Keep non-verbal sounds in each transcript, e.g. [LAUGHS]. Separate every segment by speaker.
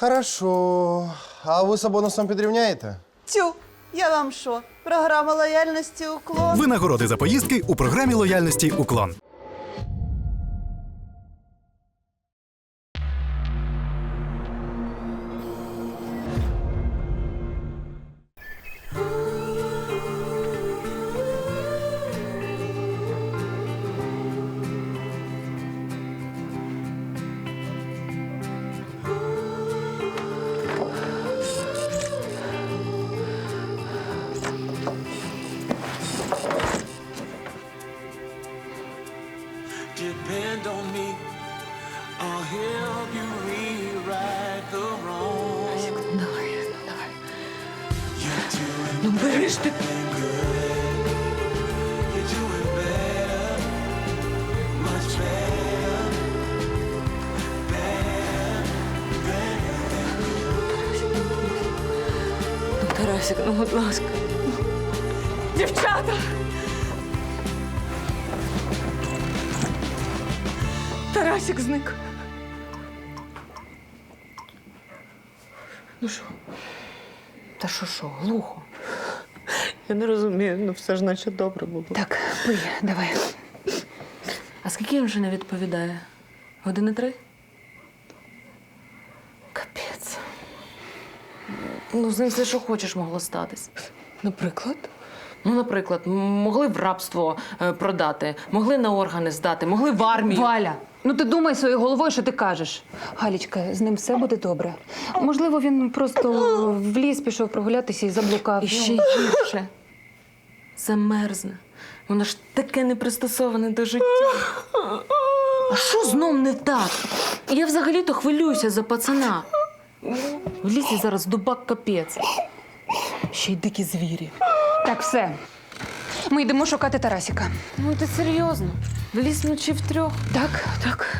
Speaker 1: Хорошо. А ви з бонусом підрівняєте?
Speaker 2: Тю, я вам що? Програма лояльності уклон.
Speaker 3: Винагороди за поїздки у програмі лояльності Уклон.
Speaker 4: Ну ти.
Speaker 5: Better, much better,
Speaker 4: Ну, Тарасик, ну будь ласка. Дівчата! Тарасик зник. Ну що? Та що що, глухо? Я не розумію, ну все ж наче добре було.
Speaker 6: Так, пий, давай.
Speaker 4: А скільки він вже не відповідає? Години три? Капець. Ну, з ним все, що хочеш, могло статись.
Speaker 6: Наприклад?
Speaker 4: Ну, наприклад, м- могли в рабство е, продати, могли на органи здати, могли в армію.
Speaker 6: Валя, ну ти думай своєю головою, що ти кажеш. Галічка, з ним все буде добре. Можливо, він просто в ліс пішов прогулятися і заблукав.
Speaker 4: І ще гірше. Замерзне. Воно ж таке непристосоване до життя. А що знов не так? Я взагалі-то хвилююся за пацана. В лісі зараз дубак капець. Ще й дикі звірі.
Speaker 6: Так, все. Ми йдемо шукати Тарасіка.
Speaker 4: Ну ти серйозно? В ліс вночі втрьох.
Speaker 6: Так, так.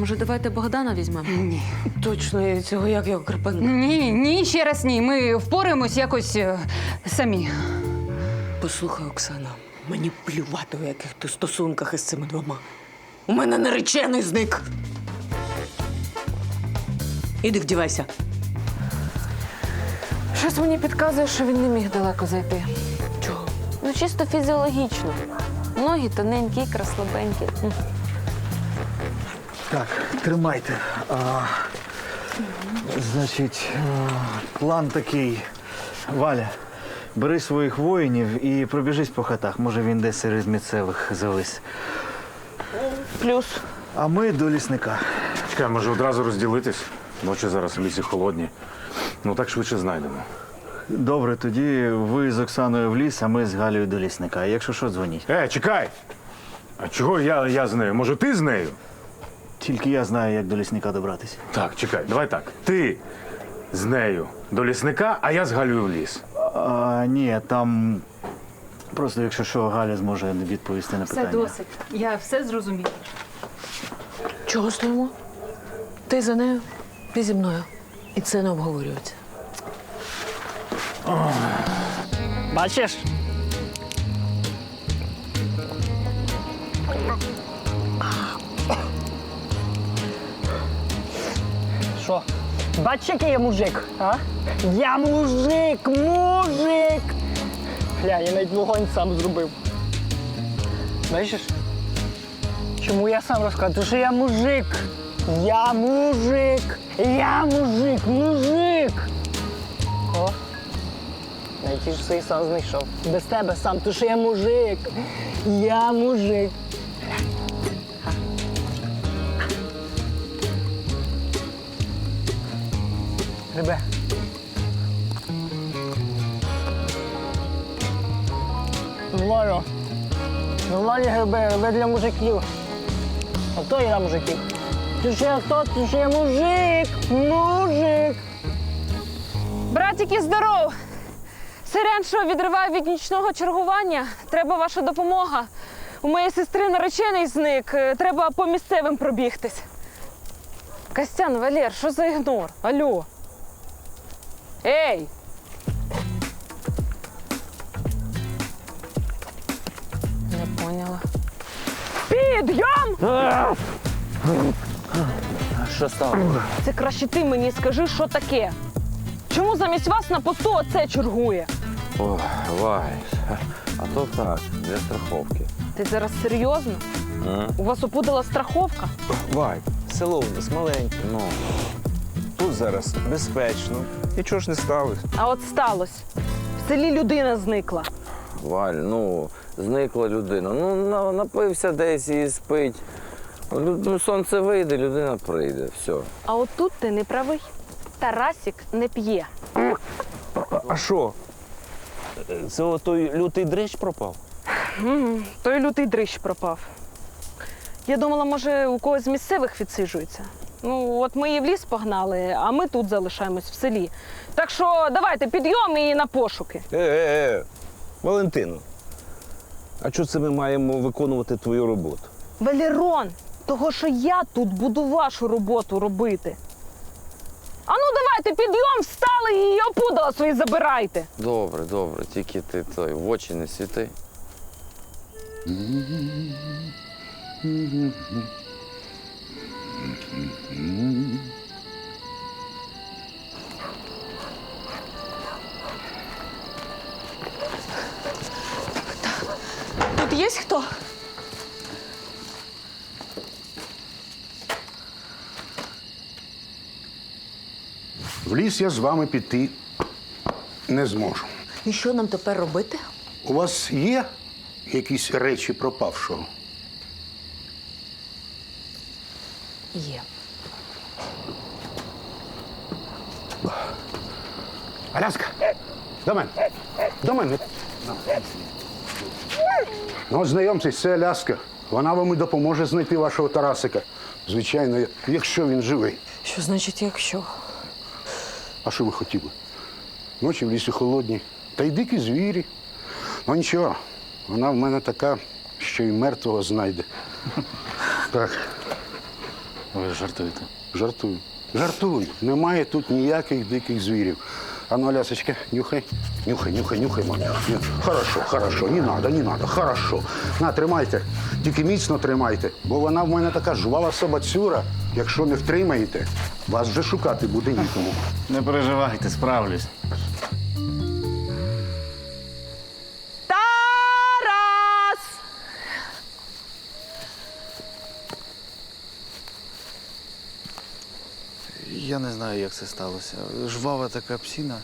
Speaker 4: Може, давайте Богдана візьмемо?
Speaker 6: Ні.
Speaker 4: Точно, я цього як його крапану.
Speaker 6: Ні, ні, ще раз ні. Ми впораємось якось е, самі.
Speaker 7: Послухай, Оксана, мені плювати, у яких ти стосунках із цими двома. У мене наречений зник. Іди вдівайся.
Speaker 4: Щось мені підказує, що він не міг далеко зайти.
Speaker 7: Чого?
Speaker 4: Ну, чисто фізіологічно. Ноги тоненькі, ікра слабенькі. М.
Speaker 8: Так, тримайте. А, значить, а, план такий. Валя, бери своїх воїнів і пробіжись по хатах. Може, він десь серед місцевих завис.
Speaker 7: Плюс.
Speaker 8: А ми до лісника.
Speaker 9: Чекай, може одразу розділитись? Ночі зараз в лісі холодні. Ну так швидше знайдемо.
Speaker 8: Добре, тоді ви з Оксаною в ліс, а ми з Галею до лісника. Якщо що, дзвоніть.
Speaker 9: Е, чекай! А чого я, я з нею? Може, ти з нею?
Speaker 8: Тільки я знаю, як до лісника добратися.
Speaker 9: Так, чекай, давай так. Ти з нею до лісника, а я з Галею в ліс.
Speaker 8: А, ні, там просто, якщо що, Галя зможе відповісти на питання.
Speaker 6: Я все зрозуміла.
Speaker 7: Чого стоїмо? Ти за нею, ти зі мною. І це не обговорюється.
Speaker 10: Бачиш? Що? Бачиш, який я мужик, а? Я мужик, мужик! Гля, я навіть вогонь сам зробив. Бачиш? Чому я сам розказую? Тому що я мужик. Я мужик. Я мужик, мужик. О, навіть ж свій сам знайшов. Без тебе сам, тому що я мужик. Я мужик. Грибе. Нормально. Нормальні гриби, гриби для мужиків. А хто я мужиків? Ти я хто? Ти я мужик! Мужик!
Speaker 11: Братики, здоров! Сирен, що відриває від нічного чергування. Треба ваша допомога. У моєї сестри наречений зник. Е, Треба по місцевим пробігтись. Костян, Валер, що за ігнор? Алло. Ей! Не поняла. Підйом!
Speaker 10: Що стало?
Speaker 11: Це краще ти мені скажи, що таке. Чому замість вас на посту оце чергує?
Speaker 12: Ой, Вай, а то так, для страховки.
Speaker 11: Ти зараз серйозно? У вас опудала страховка?
Speaker 10: Вай, село у нас маленьке.
Speaker 12: Ну,
Speaker 10: Тут зараз безпечно. Нічого ж не сталося.
Speaker 11: А от сталося. В селі людина зникла.
Speaker 12: Валь, ну, зникла людина. Ну, напився десь і спить. Ну, сонце вийде, людина прийде. Все.
Speaker 11: А от тут ти не правий. Тарасік не п'є.
Speaker 10: А що? Це отой лютий дрищ пропав?
Speaker 11: М, Той лютий дрищ пропав. Я думала, може, у когось з місцевих відсиджується. Ну, от ми її в ліс погнали, а ми тут залишаємось в селі. Так що давайте підйом і на пошуки.
Speaker 10: Е-е-е, Валентино. А чого це ми маємо виконувати твою роботу?
Speaker 11: Валерон, того, що я тут буду вашу роботу робити. А ну давайте, підйом, встали і її опудала свої забирайте.
Speaker 12: Добре, добре, тільки ти той в очі не світи.
Speaker 11: Тут є хто?
Speaker 13: В ліс я з вами піти не зможу.
Speaker 7: І що нам тепер робити?
Speaker 13: У вас є якісь речі пропавшого?
Speaker 7: Є.
Speaker 13: Аляска, до мене. До мене. Ну, от знайомтесь, це Аляска. Вона вам і допоможе знайти вашого Тарасика. Звичайно, якщо він живий.
Speaker 7: Що значить, якщо?
Speaker 13: А що ви хотіли? Ночі в лісі холодні. Та й дикі звірі. Ну нічого, вона в мене така, що й мертвого знайде. Так,
Speaker 9: Ви жартуєте.
Speaker 13: жартую. Жартую. Немає тут ніяких диких звірів. А ну, Алясочка, нюхай, нюхай, нюхай, нюхай, мам. Ню- Хорошо, хорошо, не надо, не надо, хорошо. На, тримайте. Тільки міцно тримайте, бо вона в мене така жвава собацюра. Якщо не втримаєте, вас вже шукати буде нікому.
Speaker 8: Не переживайте, справлюсь. Я не знаю, як це сталося. Жвава така псіна.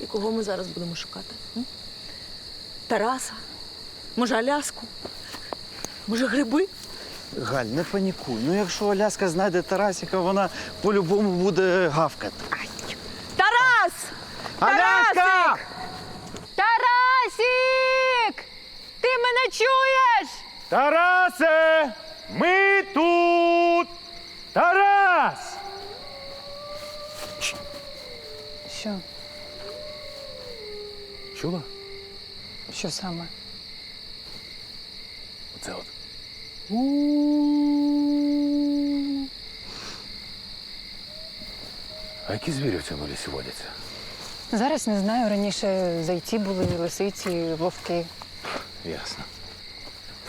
Speaker 7: І кого ми зараз будемо шукати? м? Тараса? Може, Аляску? Може, гриби?
Speaker 8: Галь, не панікуй. Ну якщо Аляска знайде Тарасіка, вона по-любому буде гавкати.
Speaker 11: Тарас!
Speaker 8: Аляска!
Speaker 11: Тарасік! Ти мене чуєш?
Speaker 8: Тарасе! Ми тут! Тарас!
Speaker 6: Що?
Speaker 9: Чула?
Speaker 6: Що саме?
Speaker 9: Оце от. А які звірі в цьому лісі водяться?
Speaker 6: Зараз не знаю. Раніше зайці були, лисиці, вовки.
Speaker 9: Ясно.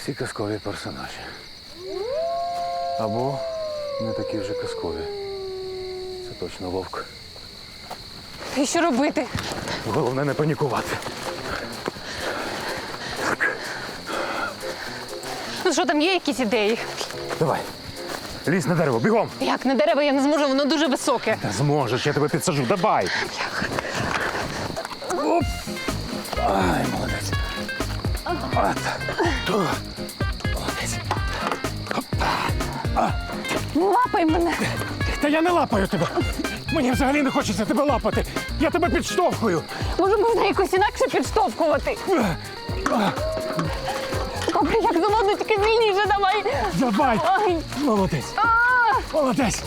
Speaker 9: Всі казкові персонажі. Або не такі вже казкові. Це точно вовк.
Speaker 6: І що робити?
Speaker 9: Головне не панікувати.
Speaker 6: Ну що там є якісь ідеї?
Speaker 9: Давай. Лізь на дерево, бігом!
Speaker 6: Як на дерево я не зможу, воно дуже високе.
Speaker 9: Та зможеш, я тебе підсажу, давай! Оп. Ай, молодець. От. Молодець.
Speaker 6: Лапай мене.
Speaker 9: Та я не лапаю тебе. Мені взагалі не хочеться тебе лапати. Я тебе підштовхую.
Speaker 6: Може, можна якось інакше підштовхувати. Добре, як заводно, тільки звільніше давай.
Speaker 9: Давай.
Speaker 6: Ай.
Speaker 9: Молодець. Молодець.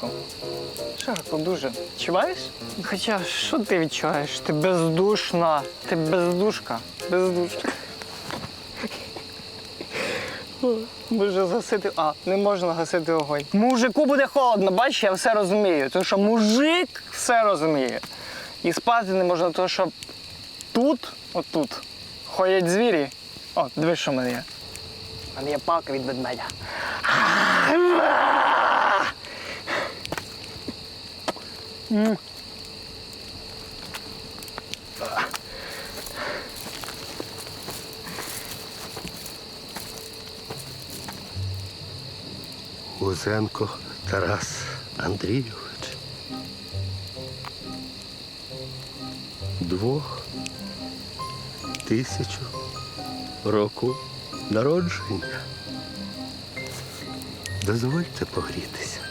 Speaker 10: Жарко. Жарко дуже. Відчуваєш? Хоча що ти відчуваєш? Ти бездушна. Ти бездушка. Бездушка. Може гасити. А, не можна гасити огонь. Мужику буде холодно, бачиш, я все розумію. Тому що мужик все розуміє. І спати не можна, тому що тут, отут, ходять звірі. О, дивись, що в мене є. У мене є палка від ведмедя. [LAUGHS]
Speaker 14: Гузенко Тарас Андрійович. Двох тисячу року народження. Дозвольте погрітися.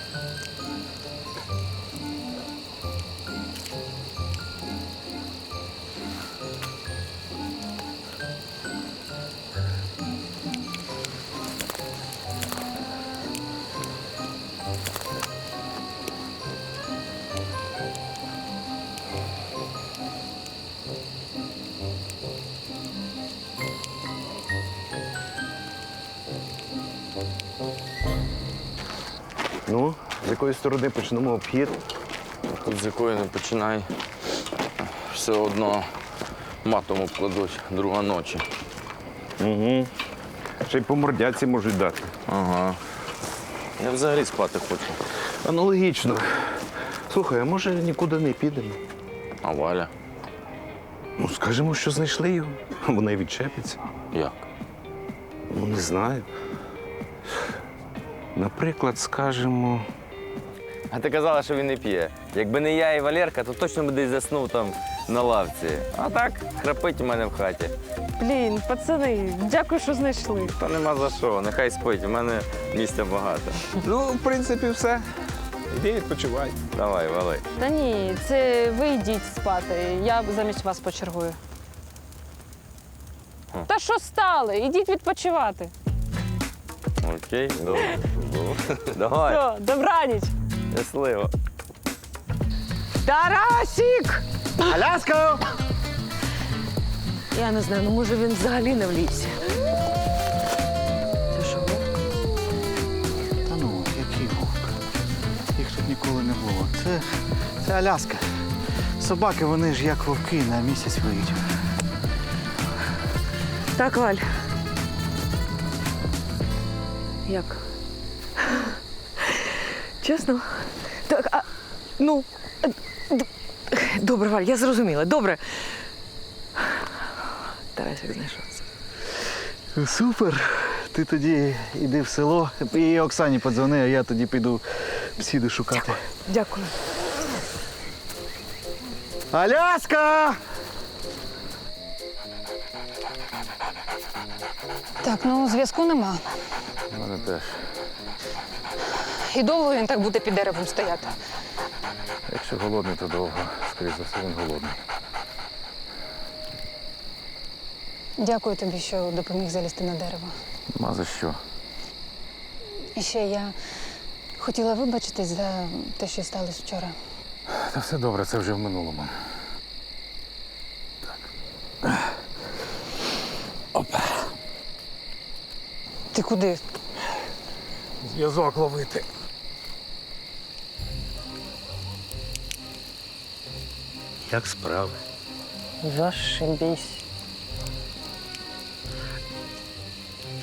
Speaker 15: Сторони почнемо обхід?
Speaker 12: Тут з якої не починай. Все одно матом обкладуть друга ночі.
Speaker 15: Угу. Ще й по мордяці можуть дати.
Speaker 12: Ага. Я взагалі спати хочу.
Speaker 15: Аналогічно. Слухай, а може нікуди не підемо?
Speaker 12: А Валя?
Speaker 15: Ну, скажемо, що знайшли його. Вона й відчепиться.
Speaker 12: Як?
Speaker 15: Ну, не знаю. Наприклад, скажемо.
Speaker 12: А ти казала, що він не п'є. Якби не я і Валерка, то точно би десь заснув там на лавці. А так, храпить у мене в хаті.
Speaker 11: Блін, пацани, дякую, що знайшли.
Speaker 12: Та нема за що, нехай спить, у мене місця багато.
Speaker 15: Ну, в принципі, все. Іди відпочивай.
Speaker 12: Давай, вали.
Speaker 11: Та ні, це ви йдіть спати. Я замість вас почергую. Та що стали? Ідіть відпочивати.
Speaker 12: Окей, добре. Добре. Давай,
Speaker 11: Все, добраніч.
Speaker 12: Щасливо.
Speaker 10: Тарасік! Аляска!
Speaker 7: Я не знаю, ну може він взагалі не в лісі. Це що, вовк?
Speaker 8: Та ну, який вовк? Їх тут ніколи не було. Це, це Аляска. Собаки, вони ж як вовки на місяць виють.
Speaker 7: Так, Валь. Як? Чесно? Так, а ну. Добре, Валь, я зрозуміла. Добре. Тарасик знайшовся.
Speaker 8: Супер. Ти тоді йди в село і Оксані подзвони, а я тоді піду псіду шукати.
Speaker 7: Дякую.
Speaker 8: Аляска!
Speaker 6: Так, ну зв'язку нема.
Speaker 12: У мене теж.
Speaker 6: І довго він так буде під деревом стояти.
Speaker 15: Якщо голодний, то довго. Скоріше за все, він голодний.
Speaker 6: Дякую тобі, що допоміг залізти на дерево.
Speaker 15: Ма за що?
Speaker 6: І ще я хотіла вибачитись за те, що сталося вчора.
Speaker 15: Та все добре, це вже в минулому. Так. Опа.
Speaker 6: Ти куди?
Speaker 15: Зв'язок ловити.
Speaker 14: Як справи?
Speaker 10: Зашибісь.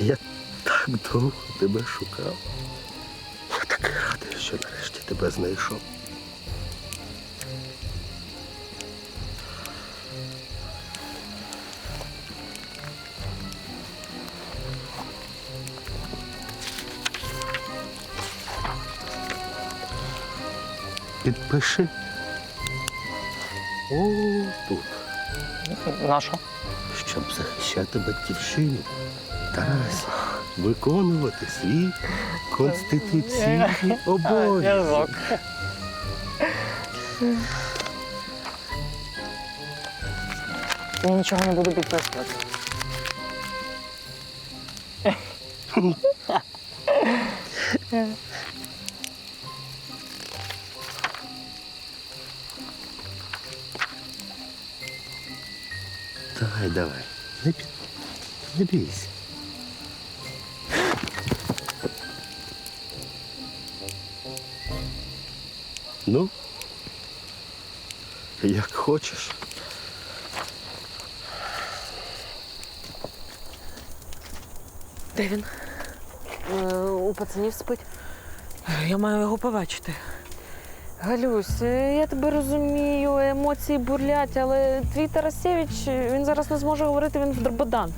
Speaker 14: Я так довго тебе шукав. Я такий радий, що нарешті тебе знайшов. Підпиши. О, тут.
Speaker 10: Нащо?
Speaker 14: щоб захищати батьківщину. Тарасі, виконувати свій конституційний обов'язок.
Speaker 10: Нічого не буду підписувати. [LAUGHS]
Speaker 14: давай. Не, не бійся.
Speaker 13: Ну, як хочеш.
Speaker 7: Де він?
Speaker 11: Е, у пацанів спить.
Speaker 7: Я маю його побачити.
Speaker 11: Галюсь, е, я тебе розумію, емоції бурлять, але твій Тарасєвич, е, він зараз не зможе говорити, він в Дрободан.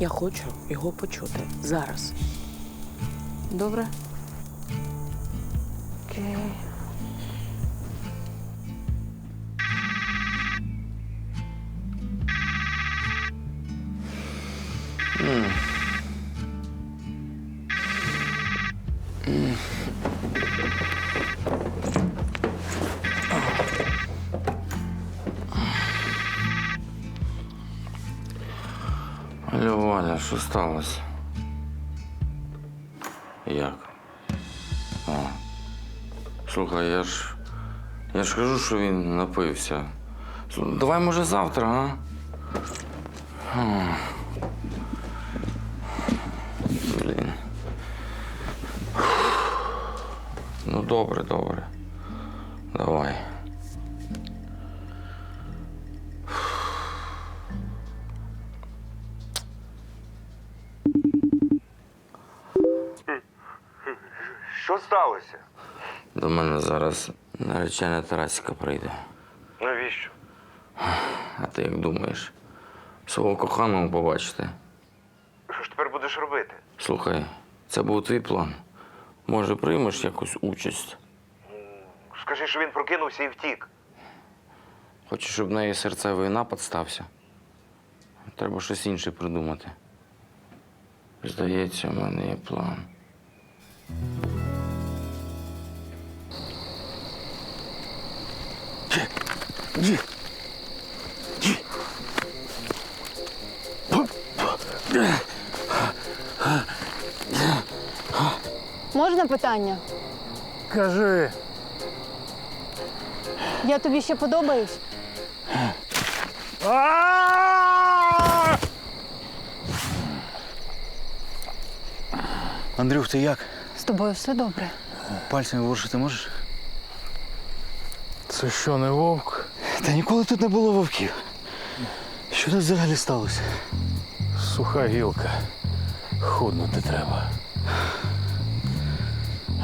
Speaker 7: Я хочу його почути зараз.
Speaker 11: Добре. Окей.
Speaker 12: Алло, що сталося? Як? А. Слухай, я ж. Я ж кажу, що він напився. Давай, може, завтра, а? А. Блін. Ну, добре, добре. До мене зараз наречена Тарасіка прийде.
Speaker 16: Навіщо?
Speaker 12: А ти як думаєш? Свого коханого побачити?
Speaker 16: Що ж тепер будеш робити?
Speaker 12: Слухай, це був твій план. Може, приймеш якусь участь?
Speaker 16: Скажи, що він прокинувся і втік.
Speaker 12: Хочеш, щоб в неї серцевий напад стався? Треба щось інше придумати. Здається, в мене є план.
Speaker 17: Можна питання?
Speaker 8: Кажи.
Speaker 17: Я тобі ще подобаюсь?
Speaker 8: Андрюх, ти як?
Speaker 6: З тобою все добре.
Speaker 8: Пальцями ворушити можеш? Це що, не вовк? Та ніколи тут не було вовків. Що тут взагалі сталося?
Speaker 15: Суха гілка. Худнути треба.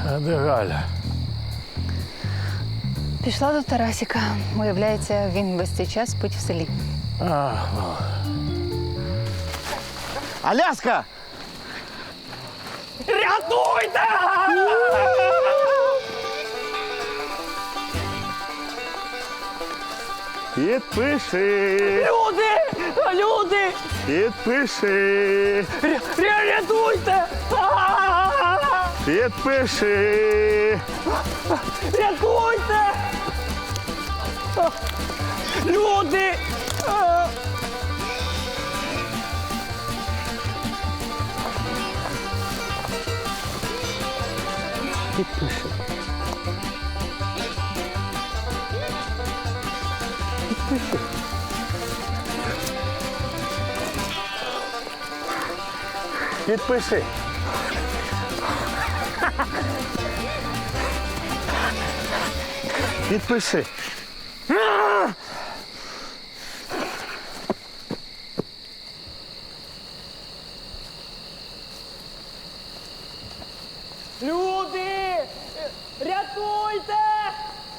Speaker 15: А де Галя?
Speaker 6: Пішла до Тарасіка. Виявляється, він весь цей час спить в селі.
Speaker 15: А, ну.
Speaker 8: Аляска!
Speaker 10: Рятуйте!
Speaker 15: Підпиши!
Speaker 10: Люди! Люди!
Speaker 15: Підпиши!
Speaker 10: Ря- ря- Рятуйте!
Speaker 15: Підпиши!
Speaker 10: Рятуйте! Люди!
Speaker 15: Підпиши. Підпиши. Підпиши. Підпиши.
Speaker 10: Люди! Рятуйте!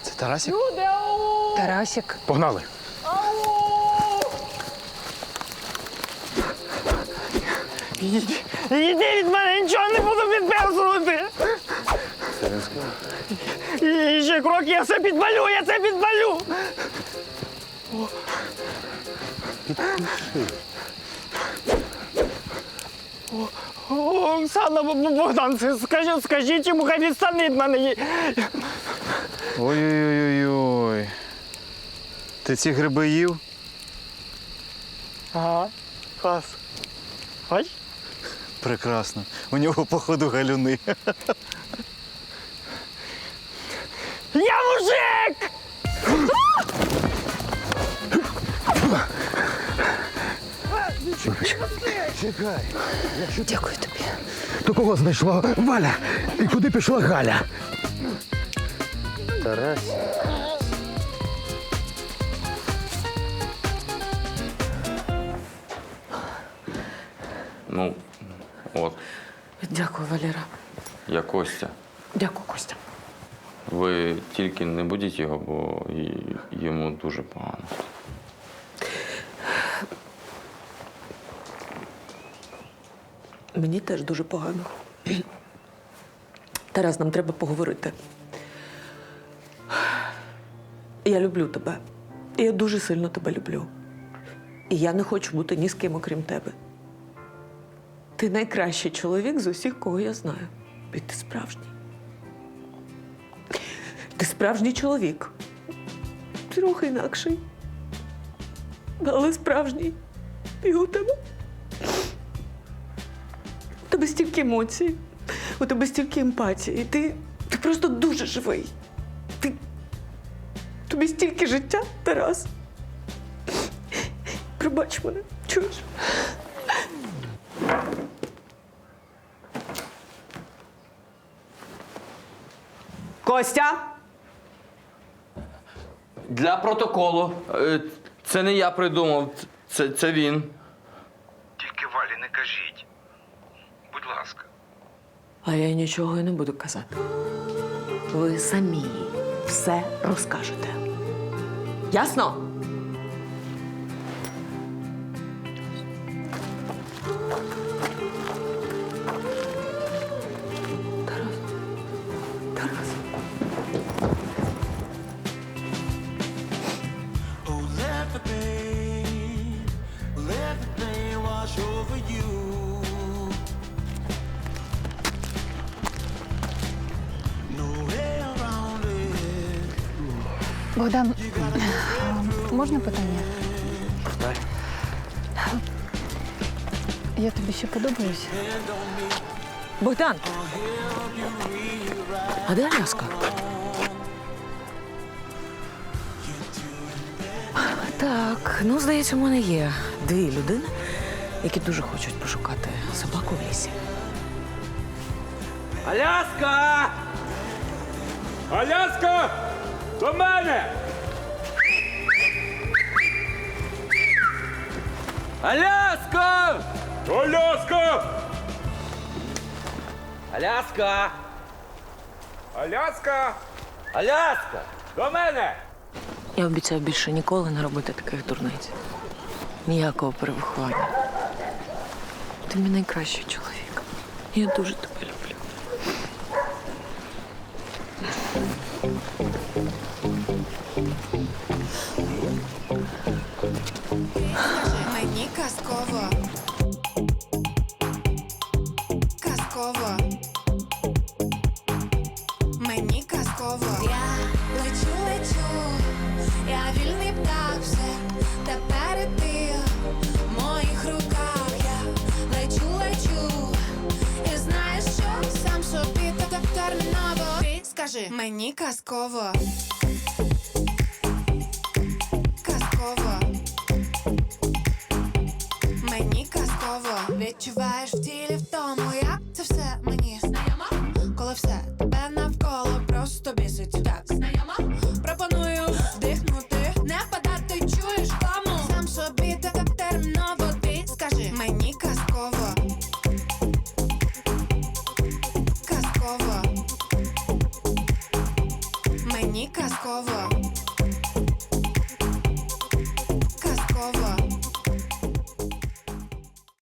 Speaker 8: Це Тарасік?
Speaker 10: Люди! Ау!
Speaker 6: Тарасік.
Speaker 15: Погнали.
Speaker 10: Іди від мене, нічого не буду підписувати! І ще крок, я все підпалю, я це підпалю! Оксана Бо- Бо- Богдан, скажіть, скажіть йому, хай відстане від мене.
Speaker 8: Ой-ой-ой-ой. Ти ці гриби їв?
Speaker 10: Ага, клас. Ой.
Speaker 8: Прекрасно. У нього, походу, галюни.
Speaker 10: Я мужик!
Speaker 15: Чекай.
Speaker 6: Дякую тобі.
Speaker 15: То кого знайшла Валя? І куди пішла Галя?
Speaker 13: Тарасик.
Speaker 7: Дякую, Валера.
Speaker 12: я Костя.
Speaker 7: Дякую, Костя.
Speaker 12: Ви тільки не будіть його, бо йому дуже погано.
Speaker 7: Мені теж дуже погано. Тарас, нам треба поговорити. Я люблю тебе. Я дуже сильно тебе люблю. І я не хочу бути ні з ким, окрім тебе. Ти найкращий чоловік з усіх, кого я знаю. І ти справжній. Ти справжній чоловік. Трохи інакший. Але справжній. І у тебе. У тебе стільки емоцій, у тебе стільки емпатії. Ти, ти просто дуже живий. Ти, тобі стільки життя, Тарас. Пробач мене, чуєш?
Speaker 10: Костя!
Speaker 12: Для протоколу. Е, Це не я придумав, це, це він.
Speaker 16: Тільки Валі не кажіть. Будь ласка.
Speaker 7: А я нічого і не буду казати. Ви самі все розкажете. Ясно?
Speaker 5: Wash over you. No way around it.
Speaker 17: Богдан, можна питання? Я тобі ще подобаюся.
Speaker 7: Богдан! А де Аляска? Так, ну, здається, у мене є дві людини, які дуже хочуть пошукати собаку в лісі.
Speaker 18: Аляска! Аляска! До мене! Аляска! Аляска! Аляска! Аляска! Аляска! До мене!
Speaker 7: Я обіцяю більше ніколи не робити таких дурниць. Ніякого перевиховання. Ти мій найкращий чоловік. Я дуже тебе люблю.
Speaker 19: Ти скажи, мені казково. Казково. Мені казково відчуваєш в тілі в тому, як